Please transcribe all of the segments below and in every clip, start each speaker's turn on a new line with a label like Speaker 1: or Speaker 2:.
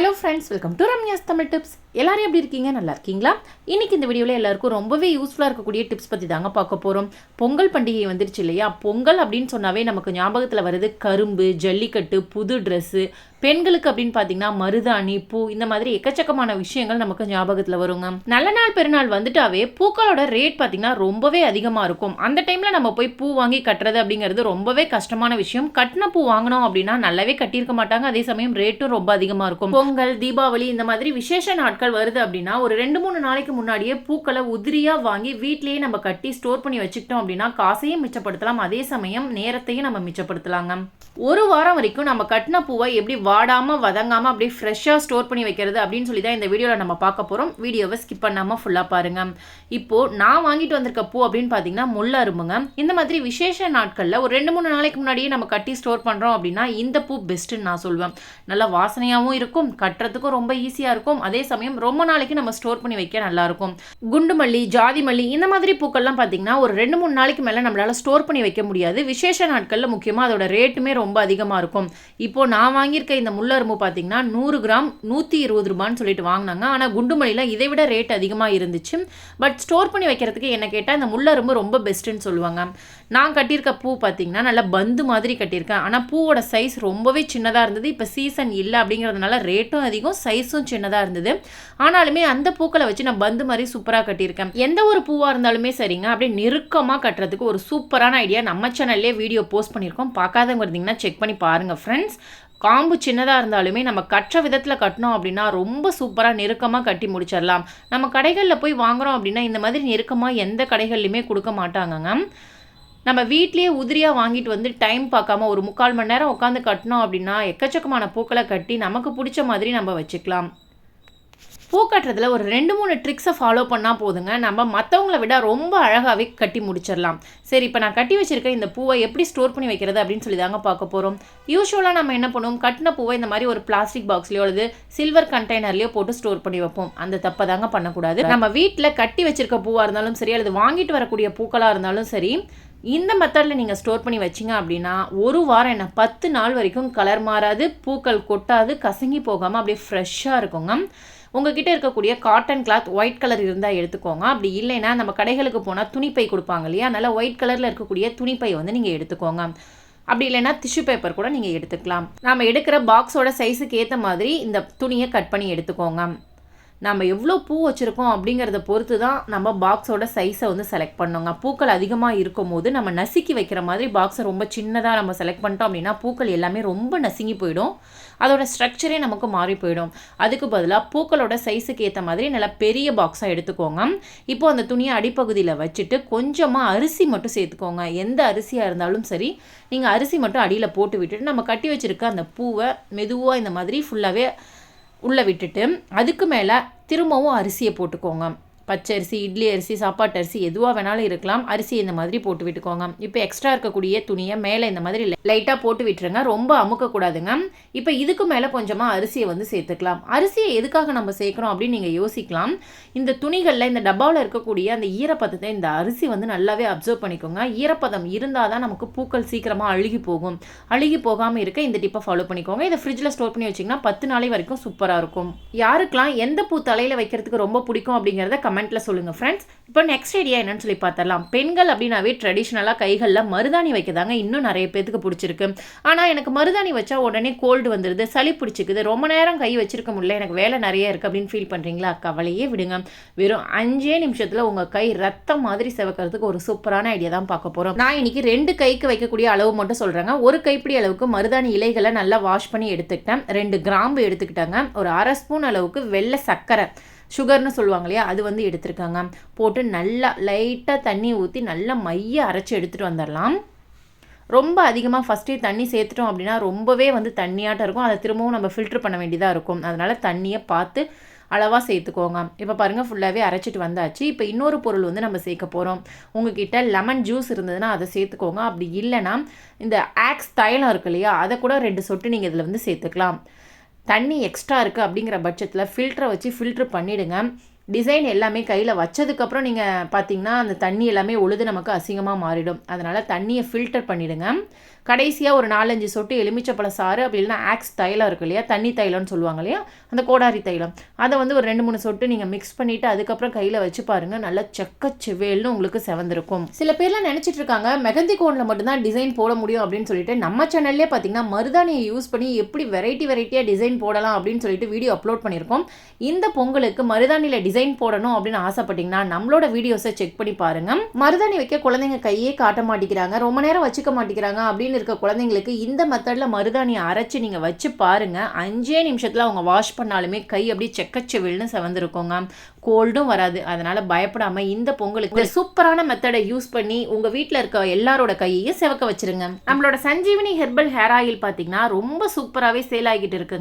Speaker 1: hello friends welcome to Ramya's Tamil tips எல்லாரும் எப்படி இருக்கீங்க நல்லா இருக்கீங்களா இன்றைக்கி இந்த வீடியோவில் எல்லாருக்கும் ரொம்பவே யூஸ்ஃபுல்லாக இருக்கக்கூடிய டிப்ஸ் பற்றி தாங்க பார்க்க போகிறோம் பொங்கல் பண்டிகை வந்துருச்சு இல்லையா பொங்கல் அப்படின்னு சொன்னாவே நமக்கு ஞாபகத்தில் வருது கரும்பு ஜல்லிக்கட்டு புது ட்ரெஸ்ஸு பெண்களுக்கு அப்படின்னு பார்த்தீங்கன்னா மருதாணி பூ இந்த மாதிரி எக்கச்சக்கமான விஷயங்கள் நமக்கு ஞாபகத்தில் வருங்க நல்ல நாள் பெருநாள் வந்துட்டாவே பூக்களோட ரேட் பார்த்தீங்கன்னா ரொம்பவே அதிகமாக இருக்கும் அந்த டைமில் நம்ம போய் பூ வாங்கி கட்டுறது அப்படிங்கிறது ரொம்பவே கஷ்டமான விஷயம் கட்டின பூ வாங்கினோம் அப்படின்னா நல்லாவே கட்டியிருக்க மாட்டாங்க அதே சமயம் ரேட்டும் ரொம்ப அதிகமாக இருக்கும் பொங்கல் தீபாவளி இந்த மாதிரி விசேஷ நாட்கள் வருது அப்படின்னா ஒரு ரெண்டு மூணு நாளைக்கு முன்னாடியே பூக்களை உதிரியாக வாங்கி வீட்லேயே நம்ம கட்டி ஸ்டோர் பண்ணி வச்சுக்கிட்டோம் அப்படின்னா காசையும் மிச்சப்படுத்தலாம் அதே சமயம் நேரத்தையும் நம்ம மிச்சப்படுத்தலாங்க ஒரு வாரம் வரைக்கும் நம்ம கட்டின பூவை எப்படி வாடாமல் வதங்காமல் அப்படியே ஃப்ரெஷ்ஷாக ஸ்டோர் பண்ணி வைக்கிறது அப்படின்னு சொல்லி தான் இந்த வீடியோவில் நம்ம பார்க்க போகிறோம் வீடியோவை ஸ்கிப் பண்ணாமல் ஃபுல்லாக பாருங்கள் இப்போது நான் வாங்கிட்டு வந்திருக்க பூ அப்படின்னு பார்த்தீங்கன்னா முல்லை அரும்புங்க இந்த மாதிரி விசேஷ நாட்களில் ஒரு ரெண்டு மூணு நாளைக்கு முன்னாடியே நம்ம கட்டி ஸ்டோர் பண்ணுறோம் அப்படின்னா இந்த பூ பெஸ்ட்டுன்னு நான் சொல்லுவேன் நல்லா வாசனையாகவும் இருக்கும் கட்டுறதுக்கும் ரொம்ப ஈஸியாக இருக்கும் அதே சமயம் ரொம்ப நாளைக்கு நம்ம ஸ்டோர் பண்ணி வைக்க நல்லாயிருக்கும் குண்டு மல்லி ஜாதி மல்லி இந்த மாதிரி பூக்கள்லாம் பார்த்தீங்கன்னா ஒரு ரெண்டு மூணு நாளைக்கு மேலே நம்மளால் ஸ்டோர் பண்ணி வைக்க முடியாது விசேஷ நாட்களில் முக்கியமாக அதோட ரேட்டுமே ரொம்ப அதிகமாக இருக்கும் இப்போது நான் வாங்கியிருக்க இந்த முள்ளரும்பு பார்த்தீங்கன்னா நூறு கிராம் நூற்றி இருபது ரூபான்னு சொல்லிட்டு வாங்கினாங்க ஆனால் குண்டுமல்லியில் இதை விட ரேட் அதிகமாக இருந்துச்சு பட் ஸ்டோர் பண்ணி வைக்கிறதுக்கு என்ன கேட்டால் இந்த முள்ளரும்பு ரொம்ப பெஸ்ட்டுன்னு சொல்லுவாங்க நான் கட்டியிருக்க பூ பார்த்தீங்கன்னா நல்லா பந்து மாதிரி கட்டியிருக்கேன் ஆனால் பூவோட சைஸ் ரொம்பவே சின்னதாக இருந்தது இப்போ சீசன் இல்லை அப்படிங்கிறதுனால ரேட்டும் அதிகம் சைஸும் சின்னதாக இருந்தது ஆனாலுமே அந்த பூக்களை வச்சு நான் பந்து மாதிரி சூப்பராக கட்டியிருக்கேன் எந்த ஒரு பூவாக இருந்தாலுமே சரிங்க அப்படியே நெருக்கமாக கட்டுறதுக்கு ஒரு சூப்பரான ஐடியா நம்ம சேனல்லே வீடியோ போஸ்ட் பண்ணியிருக்கோம் பார்க்காதவங்க இருந்தீங்கன்னா செக் பண்ணி பாருங்கள் ஃப்ரெண்ட்ஸ் காம்பு சின்னதாக இருந்தாலுமே நம்ம கற்ற விதத்தில் கட்டினோம் அப்படின்னா ரொம்ப சூப்பராக நெருக்கமாக கட்டி முடிச்சிடலாம் நம்ம கடைகளில் போய் வாங்குகிறோம் அப்படின்னா இந்த மாதிரி நெருக்கமாக எந்த கடைகள்லையுமே கொடுக்க மாட்டாங்கங்க நம்ம வீட்லேயே உதிரியாக வாங்கிட்டு வந்து டைம் பார்க்காம ஒரு முக்கால் மணி நேரம் உட்காந்து கட்டினோம் அப்படின்னா எக்கச்சக்கமான பூக்களை கட்டி நமக்கு பிடிச்ச மாதிரி நம்ம வச்சுக்கலாம் பூ கட்டுறதுல ஒரு ரெண்டு மூணு ட்ரிக்ஸை ஃபாலோ பண்ணால் போதுங்க நம்ம மற்றவங்களை விட ரொம்ப அழகாகவே கட்டி முடிச்சிடலாம் சரி இப்போ நான் கட்டி வச்சிருக்கேன் இந்த பூவை எப்படி ஸ்டோர் பண்ணி வைக்கிறது அப்படின்னு சொல்லி தாங்க பார்க்க போகிறோம் யூஸ்வலாக நம்ம என்ன பண்ணுவோம் கட்டின பூவை இந்த மாதிரி ஒரு பிளாஸ்டிக் பாக்ஸ்லையோ அல்லது சில்வர் கண்டெய்னர்லையோ போட்டு ஸ்டோர் பண்ணி வைப்போம் அந்த தப்பை தாங்க பண்ணக்கூடாது நம்ம வீட்டில் கட்டி வச்சிருக்க பூவாக இருந்தாலும் சரி அல்லது வாங்கிட்டு வரக்கூடிய பூக்களாக இருந்தாலும் சரி இந்த மெத்தடில் நீங்கள் ஸ்டோர் பண்ணி வச்சிங்க அப்படின்னா ஒரு வாரம் என்ன பத்து நாள் வரைக்கும் கலர் மாறாது பூக்கள் கொட்டாது கசங்கி போகாமல் அப்படியே ஃப்ரெஷ்ஷாக இருக்குங்க உங்ககிட்ட இருக்கக்கூடிய காட்டன் கிளாத் ஒயிட் கலர் இருந்தால் எடுத்துக்கோங்க அப்படி இல்லைன்னா நம்ம கடைகளுக்கு போனால் துணிப்பை கொடுப்பாங்க இல்லையா அதனால் ஒயிட் கலரில் இருக்கக்கூடிய துணிப்பை வந்து நீங்கள் எடுத்துக்கோங்க அப்படி இல்லைன்னா டிஷ்யூ பேப்பர் கூட நீங்கள் எடுத்துக்கலாம் நாம் எடுக்கிற பாக்ஸோட சைஸுக்கு ஏற்ற மாதிரி இந்த துணியை கட் பண்ணி எடுத்துக்கோங்க நம்ம எவ்வளோ பூ வச்சுருக்கோம் அப்படிங்கிறத பொறுத்து தான் நம்ம பாக்ஸோட சைஸை வந்து செலக்ட் பண்ணுங்க பூக்கள் அதிகமாக இருக்கும் போது நம்ம நசுக்கி வைக்கிற மாதிரி பாக்ஸை ரொம்ப சின்னதாக நம்ம செலக்ட் பண்ணிட்டோம் அப்படின்னா பூக்கள் எல்லாமே ரொம்ப நசுங்கி போயிடும் அதோட ஸ்ட்ரக்சரே நமக்கு மாறி போயிடும் அதுக்கு பதிலாக பூக்களோட சைஸுக்கு ஏற்ற மாதிரி நல்லா பெரிய பாக்ஸாக எடுத்துக்கோங்க இப்போ அந்த துணியை அடிப்பகுதியில் வச்சுட்டு கொஞ்சமாக அரிசி மட்டும் சேர்த்துக்கோங்க எந்த அரிசியாக இருந்தாலும் சரி நீங்கள் அரிசி மட்டும் அடியில் போட்டு விட்டுட்டு நம்ம கட்டி வச்சுருக்க அந்த பூவை மெதுவாக இந்த மாதிரி ஃபுல்லாகவே உள்ளே விட்டுட்டு அதுக்கு மேலே திரும்பவும் அரிசியை போட்டுக்கோங்க பச்சரிசி இட்லி அரிசி சாப்பாட்டு அரிசி எதுவாக வேணாலும் இருக்கலாம் அரிசி இந்த மாதிரி போட்டு விட்டுக்கோங்க இப்போ எக்ஸ்ட்ரா இருக்கக்கூடிய துணியை மேலே இந்த மாதிரி லைட்டாக போட்டு விட்டுருங்க ரொம்ப அமுக்கக்கூடாதுங்க இப்போ இதுக்கு மேலே கொஞ்சமாக அரிசியை வந்து சேர்த்துக்கலாம் அரிசியை எதுக்காக நம்ம சேர்க்குறோம் அப்படின்னு நீங்கள் யோசிக்கலாம் இந்த துணிகளில் இந்த டப்பாவில் இருக்கக்கூடிய அந்த ஈரப்பதத்தை இந்த அரிசி வந்து நல்லாவே அப்சர்வ் பண்ணிக்கோங்க ஈரப்பதம் இருந்தால் தான் நமக்கு பூக்கள் சீக்கிரமாக அழுகி போகும் அழுகி போகாமல் இருக்க இந்த டிப்பை ஃபாலோ பண்ணிக்கோங்க இதை ஃப்ரிட்ஜில் ஸ்டோர் பண்ணி வச்சிங்கன்னா பத்து நாளை வரைக்கும் சூப்பராக இருக்கும் யாருக்கெல்லாம் எந்த பூ தலையில் வைக்கிறதுக்கு ரொம்ப பிடிக்கும் அப்படிங்கிறத கமெண்ட் கமெண்ட்டில் சொல்லுங்கள் ஃப்ரெண்ட்ஸ் இப்போ நெக்ஸ்ட் ஐடியா என்னன்னு சொல்லி பார்த்தரலாம் பெண்கள் அப்படின்னாவே ட்ரெடிஷ்னலாக கைகளில் மருதாணி வைக்க இன்னும் நிறைய பேத்துக்கு பிடிச்சிருக்கு ஆனால் எனக்கு மருதாணி வச்சா உடனே கோல்டு வந்துடுது சளி பிடிச்சிக்குது ரொம்ப நேரம் கை வச்சிருக்க முடியல எனக்கு வேலை நிறைய இருக்குது அப்படின்னு ஃபீல் பண்ணுறீங்களா கவலையே விடுங்க வெறும் அஞ்சே நிமிஷத்தில் உங்கள் கை ரத்தம் மாதிரி செவக்கிறதுக்கு ஒரு சூப்பரான ஐடியா தான் பார்க்க போகிறோம் நான் இன்னைக்கு ரெண்டு கைக்கு வைக்கக்கூடிய அளவு மட்டும் சொல்கிறேங்க ஒரு கைப்பிடி அளவுக்கு மருதாணி இலைகளை நல்லா வாஷ் பண்ணி எடுத்துக்கிட்டேன் ரெண்டு கிராம்பு எடுத்துக்கிட்டாங்க ஒரு அரை ஸ்பூன் அளவுக்கு வெள்ளை சர்க்கரை சுகர்னு சொல்லுவாங்க இல்லையா அது வந்து எடுத்திருக்காங்க போட்டு நல்லா லைட்டாக தண்ணி ஊற்றி நல்லா மைய அரைச்சி எடுத்துகிட்டு வந்துடலாம் ரொம்ப அதிகமாக ஃபஸ்ட்டே தண்ணி சேர்த்துட்டோம் அப்படின்னா ரொம்பவே வந்து தண்ணியாட்டம் இருக்கும் அதை திரும்பவும் நம்ம ஃபில்ட்ரு பண்ண வேண்டியதாக இருக்கும் அதனால் தண்ணியை பார்த்து அளவாக சேர்த்துக்கோங்க இப்போ பாருங்கள் ஃபுல்லாகவே அரைச்சிட்டு வந்தாச்சு இப்போ இன்னொரு பொருள் வந்து நம்ம சேர்க்க போகிறோம் உங்ககிட்ட லெமன் ஜூஸ் இருந்ததுன்னா அதை சேர்த்துக்கோங்க அப்படி இல்லைன்னா இந்த ஆக்ஸ் தைலம் இருக்கு இல்லையா அதை கூட ரெண்டு சொட்டு நீங்கள் இதில் வந்து சேர்த்துக்கலாம் தண்ணி எக்ஸ்ட்ரா இருக்குது அப்படிங்கிற பட்சத்தில் ஃபில்டரை வச்சு ஃபில்ட்ரு பண்ணிவிடுங்க டிசைன் எல்லாமே கையில் வச்சதுக்கப்புறம் நீங்கள் பார்த்தீங்கன்னா அந்த தண்ணி எல்லாமே ஒழுது நமக்கு அசிங்கமாக மாறிடும் அதனால் தண்ணியை ஃபில்டர் பண்ணிவிடுங்க கடைசியாக ஒரு நாலஞ்சு சொட்டு எலுமிச்சப்பழ சாறு அப்படி இல்லைனா ஆக்ஸ் தைலம் இருக்கு இல்லையா தண்ணி தைலம்னு சொல்லுவாங்க இல்லையா அந்த கோடாரி தைலம் அதை வந்து ஒரு ரெண்டு மூணு சொட்டு நீங்கள் மிக்ஸ் பண்ணிவிட்டு அதுக்கப்புறம் கையில் வச்சு பாருங்கள் நல்லா செக்க செவ்வேல்னு உங்களுக்கு செவந்திருக்கும் சில பேர்லாம் நினச்சிட்டு இருக்காங்க மெகந்தி கோனில் மட்டும்தான் டிசைன் போட முடியும் அப்படின்னு சொல்லிட்டு நம்ம சேனல்லே பார்த்தீங்கன்னா மருதாணியை யூஸ் பண்ணி எப்படி வெரைட்டி வெரைட்டியாக டிசைன் போடலாம் அப்படின்னு சொல்லிட்டு வீடியோ அப்லோட் பண்ணியிருக்கோம் இந்த பொங்கலுக்கு மருதாணியில் டிசைன் போடணும் அப்படின்னு ஆசைப்பட்டீங்கன்னா நம்மளோட வீடியோஸை செக் பண்ணி பாருங்கள் மருதாணி வைக்க குழந்தைங்க கையே காட்ட மாட்டேங்கிறாங்க ரொம்ப நேரம் வச்சுக்க மாட்டேங்கிறாங்க அப்படின்னு இருக்க குழந்தைங்களுக்கு இந்த மெத்தடில் மருதாணியை அரைச்சி நீங்கள் வச்சு பாருங்கள் அஞ்சே நிமிஷத்தில் அவங்க வாஷ் பண்ணாலுமே கை அப்படியே செக்கச்செவில்னு செவந்துருக்கோங்க கோல்டும் வராது அதனால் பயப்படாமல் இந்த பொங்கலுக்கு சூப்பரான மெத்தடை யூஸ் பண்ணி உங்கள் வீட்டில் இருக்க எல்லாரோட கையையும் செவக்க வச்சுருங்க நம்மளோட சஞ்சீவினி ஹெர்பல் ஹேர் ஆயில் பார்த்தீங்கன்னா ரொம்ப சூப்பராகவே சேல் ஆகிட்டு இருக்குங்க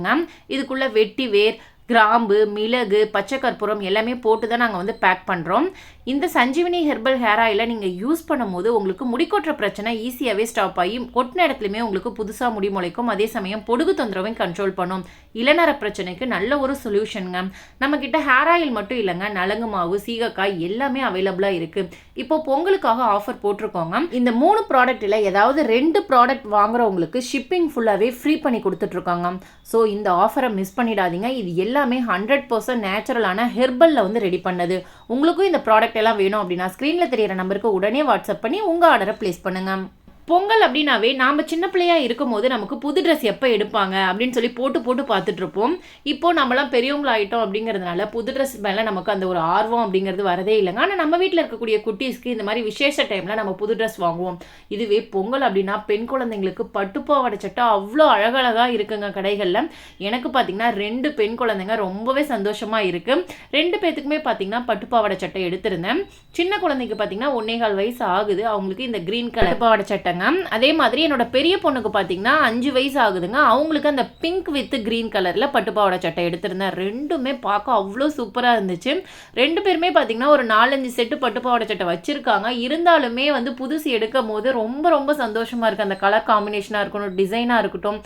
Speaker 1: இதுக்குள்ளே வெட்டி வேர் கிராம்பு மிளகு பச்சை கற்பூரம் எல்லாமே போட்டு தான் நாங்கள் வந்து பேக் பண்ணுறோம் இந்த சஞ்சீவினி ஹெர்பல் ஹேர் ஆயிலை நீங்கள் யூஸ் பண்ணும்போது உங்களுக்கு முடிக்கொற்ற பிரச்சனை ஈஸியாகவே ஸ்டாப் ஆகி கொட்டின இடத்துலையுமே உங்களுக்கு புதுசாக முடி முளைக்கும் அதே சமயம் பொடுகு தொந்தரவையும் கண்ட்ரோல் பண்ணும் இளநர பிரச்சனைக்கு நல்ல ஒரு சொல்யூஷனுங்க நம்மக்கிட்ட ஹேர் ஆயில் மட்டும் இல்லைங்க நலங்கு மாவு சீகக்காய் எல்லாமே அவைலபிளாக இருக்குது இப்போ பொங்கலுக்காக ஆஃபர் போட்டிருக்கோங்க இந்த மூணு ப்ராடக்ட்டில் ஏதாவது ரெண்டு ப்ராடக்ட் வாங்குறவங்களுக்கு ஷிப்பிங் ஃபுல்லாகவே ஃப்ரீ பண்ணி கொடுத்துட்ருக்காங்க ஸோ இந்த ஆஃபரை மிஸ் பண்ணிடாதீங்க இது எல்லாமே ஹண்ட்ரட் பர்சன்ட் நேச்சுரலான ஹெர்பலில் வந்து ரெடி பண்ணது உங்களுக்கும் இந்த ப்ராடக்ட் ப்ராடக்ட் எல்லாம் வேணும் அப்படின்னா ஸ்க்ரீனில் தெரியிற நம்பருக்கு உடனே வாட்ஸ்அப் பண்ணி உங்கள் ஆர்டரை ப்ளேஸ் பண்ணுங்கள் பொங்கல் அப்படின்னாவே நாம் சின்ன பிள்ளையாக இருக்கும் போது நமக்கு புது ட்ரெஸ் எப்போ எடுப்பாங்க அப்படின்னு சொல்லி போட்டு போட்டு பார்த்துட்ருப்போம் இப்போ நம்மளாம் பெரியவங்களாயிட்டோம் அப்படிங்கிறதுனால புது ட்ரெஸ் மேலே நமக்கு அந்த ஒரு ஆர்வம் அப்படிங்கிறது வரதே இல்லைங்க ஆனால் நம்ம வீட்டில் இருக்கக்கூடிய குட்டீஸ்க்கு இந்த மாதிரி விசேஷ டைமில் நம்ம புது ட்ரெஸ் வாங்குவோம் இதுவே பொங்கல் அப்படின்னா பெண் குழந்தைங்களுக்கு பட்டுப்பாவாடை சட்டை அவ்வளோ அழகழகாக இருக்குங்க கடைகளில் எனக்கு பார்த்தீங்கன்னா ரெண்டு பெண் குழந்தைங்க ரொம்பவே சந்தோஷமாக இருக்குது ரெண்டு பேர்த்துக்குமே பார்த்திங்கன்னா பட்டுப்பாவாடை சட்டை எடுத்திருந்தேன் சின்ன குழந்தைக்கு ஒன்றே கால் வயசு ஆகுது அவங்களுக்கு இந்த க்ரீன் கலர் பாவாடை சட்டை விட்டுட்டேங்க அதே மாதிரி என்னோட பெரிய பொண்ணுக்கு பார்த்தீங்கன்னா அஞ்சு வயசு ஆகுதுங்க அவங்களுக்கு அந்த பிங்க் வித் கிரீன் கலரில் பட்டுப்பாவோட சட்டை எடுத்திருந்தேன் ரெண்டுமே பார்க்க அவ்வளோ சூப்பராக இருந்துச்சு ரெண்டு பேருமே பார்த்தீங்கன்னா ஒரு நாலஞ்சு செட்டு பட்டுப்பாவோட சட்டை வச்சுருக்காங்க இருந்தாலுமே வந்து புதுசு எடுக்கும் போது ரொம்ப ரொம்ப சந்தோஷமாக இருக்குது அந்த கலர் காம்பினேஷனாக இருக்கணும் டிசைனாக இருக்கட்டும்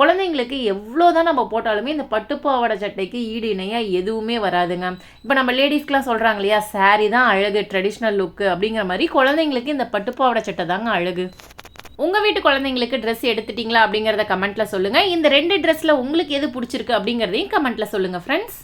Speaker 1: குழந்தைங்களுக்கு எவ்வளோ தான் நம்ம போட்டாலுமே இந்த பட்டுப்பாவோட சட்டைக்கு ஈடு இணையாக எதுவுமே வராதுங்க இப்போ நம்ம லேடிஸ்க்கெலாம் சொல்கிறாங்க இல்லையா சாரீ தான் அழகு ட்ரெடிஷ்னல் லுக்கு அப்படிங்கிற மாதிரி குழந்தைங்களுக்கு இந்த பட்டுப்பாவோட சட்டை தாங்க அழகு உங்க வீட்டு குழந்தைங்களுக்கு ட்ரெஸ் எடுத்துட்டிங்களா அப்படிங்கிறத கமெண்ட்ல சொல்லுங்க இந்த ரெண்டு ட்ரெஸ்ல உங்களுக்கு எது பிடிச்சிருக்கு அப்படிங்கிறதையும் கமெண்ட்ல சொல்லுங்க ஃப்ரெண்ட்ஸ்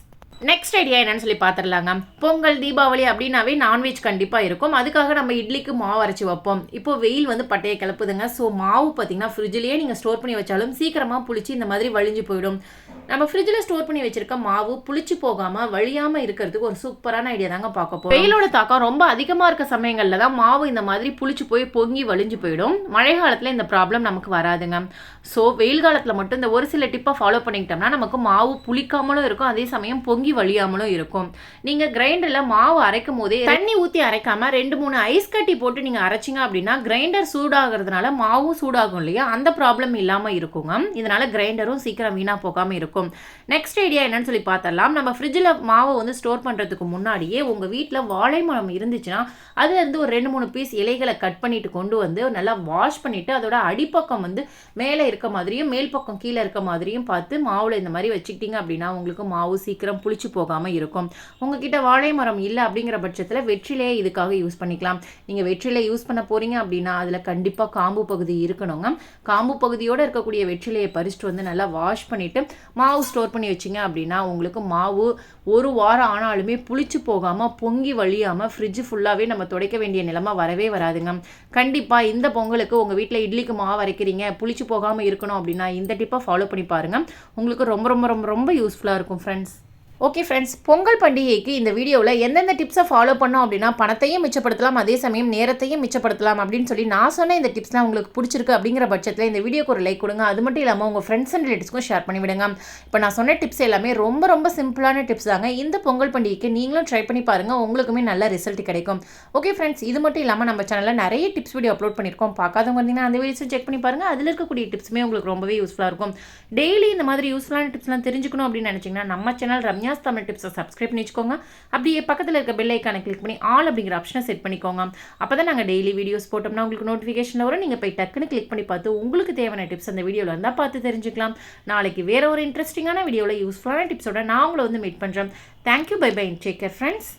Speaker 1: நெக்ஸ்ட் ஐடியா என்னன்னு சொல்லி பார்த்துடலாங்க பொங்கல் தீபாவளி அப்படின்னாவே நான்வெஜ் கண்டிப்பாக இருக்கும் அதுக்காக நம்ம இட்லிக்கு மாவு அரைச்சி வைப்போம் இப்போ வெயில் வந்து பட்டையை கிளப்புதுங்க ஸோ மாவு பார்த்தீங்கன்னா ஃப்ரிட்ஜ்லேயே நீங்கள் ஸ்டோர் பண்ணி வச்சாலும் சீக்கிரமாக புளிச்சு இந்த மாதிரி வழிஞ்சு போயிடும் நம்ம ஃப்ரிட்ஜில் ஸ்டோர் பண்ணி வச்சிருக்க மாவு புளிச்சு போகாமல் வழியாமல் இருக்கிறதுக்கு ஒரு சூப்பரான ஐடியா தாங்க பார்க்க போகும் வெயிலோட தாக்கம் ரொம்ப அதிகமாக இருக்க சமயங்களில் தான் மாவு இந்த மாதிரி புளிச்சு போய் பொங்கி வழிஞ்சு போயிடும் மழை காலத்தில் இந்த ப்ராப்ளம் நமக்கு வராதுங்க ஸோ வெயில் காலத்தில் மட்டும் இந்த ஒரு சில டிப்பை ஃபாலோ பண்ணிக்கிட்டோம்னா நமக்கு மாவு புளிக்காமலும் இருக்கும் அதே சமயம் பொங்கி பொங்கி வழியாமலும் இருக்கும் நீங்க கிரைண்டர்ல மாவு அரைக்கும் போதே தண்ணி ஊற்றி அரைக்காம ரெண்டு மூணு ஐஸ் கட்டி போட்டு நீங்க அரைச்சிங்க அப்படின்னா கிரைண்டர் சூடாகிறதுனால மாவும் சூடாகும் இல்லையா அந்த ப்ராப்ளம் இல்லாமல் இருக்குங்க இதனால கிரைண்டரும் சீக்கிரம் வீணாக போகாம இருக்கும் நெக்ஸ்ட் ஐடியா என்னன்னு சொல்லி பார்த்தலாம் நம்ம ஃப்ரிட்ஜில் மாவை வந்து ஸ்டோர் பண்றதுக்கு முன்னாடியே உங்க வீட்டில் வாழை மரம் இருந்துச்சுன்னா வந்து ஒரு ரெண்டு மூணு பீஸ் இலைகளை கட் பண்ணிட்டு கொண்டு வந்து நல்லா வாஷ் பண்ணிட்டு அதோட அடிப்பக்கம் வந்து மேலே இருக்க மாதிரியும் மேல் பக்கம் கீழே இருக்க மாதிரியும் பார்த்து மாவில் இந்த மாதிரி வச்சுக்கிட்டீங்க அப்படின்னா உங்களுக்கு மாவு சீக்கிரம் புளிச்சு முழிச்சு போகாமல் இருக்கும் உங்ககிட்ட வாழை மரம் இல்லை அப்படிங்கிற பட்சத்தில் வெற்றிலையை இதுக்காக யூஸ் பண்ணிக்கலாம் நீங்கள் வெற்றிலை யூஸ் பண்ண போறீங்க அப்படின்னா அதில் கண்டிப்பாக காம்பு பகுதி இருக்கணுங்க காம்பு பகுதியோடு இருக்கக்கூடிய வெற்றிலையை பறிச்சுட்டு வந்து நல்லா வாஷ் பண்ணிவிட்டு மாவு ஸ்டோர் பண்ணி வச்சிங்க அப்படின்னா உங்களுக்கு மாவு ஒரு வாரம் ஆனாலுமே புளிச்சு போகாமல் பொங்கி வழியாமல் ஃப்ரிட்ஜ் ஃபுல்லாகவே நம்ம துடைக்க வேண்டிய நிலமா வரவே வராதுங்க கண்டிப்பாக இந்த பொங்கலுக்கு உங்கள் வீட்டில் இட்லிக்கு மாவு வரைக்கிறீங்க புளிச்சு போகாமல் இருக்கணும் அப்படின்னா இந்த டிப்பை ஃபாலோ பண்ணி பாருங்கள் உங்களுக்கு ரொம்ப ரொம்ப ரொம்ப ரொம்ப யூஸ்ஃபுல்லாக இருக்கும் ஃப்ரெண்ட்ஸ் ஓகே ஃப்ரெண்ட்ஸ் பொங்கல் பண்டிகைக்கு இந்த வீடியோவில் எந்தெந்த டிப்ஸை ஃபாலோ பண்ணோம் அப்படின்னா பணத்தையும் மிச்சப்படுத்தலாம் அதே சமயம் நேரத்தையும் மிச்சப்படுத்தலாம் அப்படின்னு சொல்லி நான் சொன்ன இந்த டிப்ஸ்லாம் உங்களுக்கு பிடிச்சிருக்கு அப்படிங்கிற பட்சத்தில் இந்த வீடியோக்கு ஒரு லைக் கொடுங்க அது மட்டும் இல்லாமல் உங்கள் ஃப்ரெண்ட்ஸ் அண்ட் ரிலேட்டிவ்ஸ்க்கும் ஷேர் பண்ணிவிடுங்க இப்போ நான் சொன்ன டிப்ஸ் எல்லாமே ரொம்ப ரொம்ப சிம்பிளான டிப்ஸ் தாங்க இந்த பொங்கல் பண்டிகைக்கு நீங்களும் ட்ரை பண்ணி பாருங்கள் உங்களுக்குமே நல்ல ரிசல்ட் கிடைக்கும் ஓகே ஃப்ரெண்ட்ஸ் இது மட்டும் இல்லாமல் நம்ம சேனலில் நிறைய டிப்ஸ் வீடியோ அப்லோட் பண்ணியிருக்கோம் பார்க்காதவங்க இருந்தீங்கன்னா அந்த வீடியோஸும் செக் பண்ணி பாருங்கள் அதில் இருக்கக்கூடிய டிப்ஸுமே உங்களுக்கு ரொம்பவே யூஸ்ஃபுல்லாக இருக்கும் டெய்லி இந்த மாதிரி யூஸ்ஃபுல்லான டிப்ஸ்லாம் தெரிஞ்சுக்கணும் அப்படின்னு நினச்சிங்கன்னா நம்ம சேனல் ரம்யா அஜாஸ் தமிழ் டிப்ஸை சப்ஸ்கிரைப் பண்ணிச்சுக்கோங்க அப்படியே பக்கத்தில் இருக்க பெல் ஐக்கானை கிளிக் பண்ணி ஆல் அப்படிங்கிற ஆப்ஷனை செட் பண்ணிக்கோங்க அப்போ தான் நாங்கள் டெய்லி வீடியோஸ் போட்டோம்னா உங்களுக்கு நோட்டிஃபிகேஷன் வரும் நீங்கள் போய் டக்குன்னு கிளிக் பண்ணி பார்த்து உங்களுக்கு தேவையான டிப்ஸ் அந்த வீடியோவில் இருந்தால் பார்த்து தெரிஞ்சுக்கலாம் நாளைக்கு வேறு ஒரு இன்ட்ரெஸ்டிங்கான வீடியோவில் யூஸ்ஃபுல்லான டிப்ஸோட நான் உங்களை வந்து மீட் பண்ணுறேன் thank you bye bye take care friends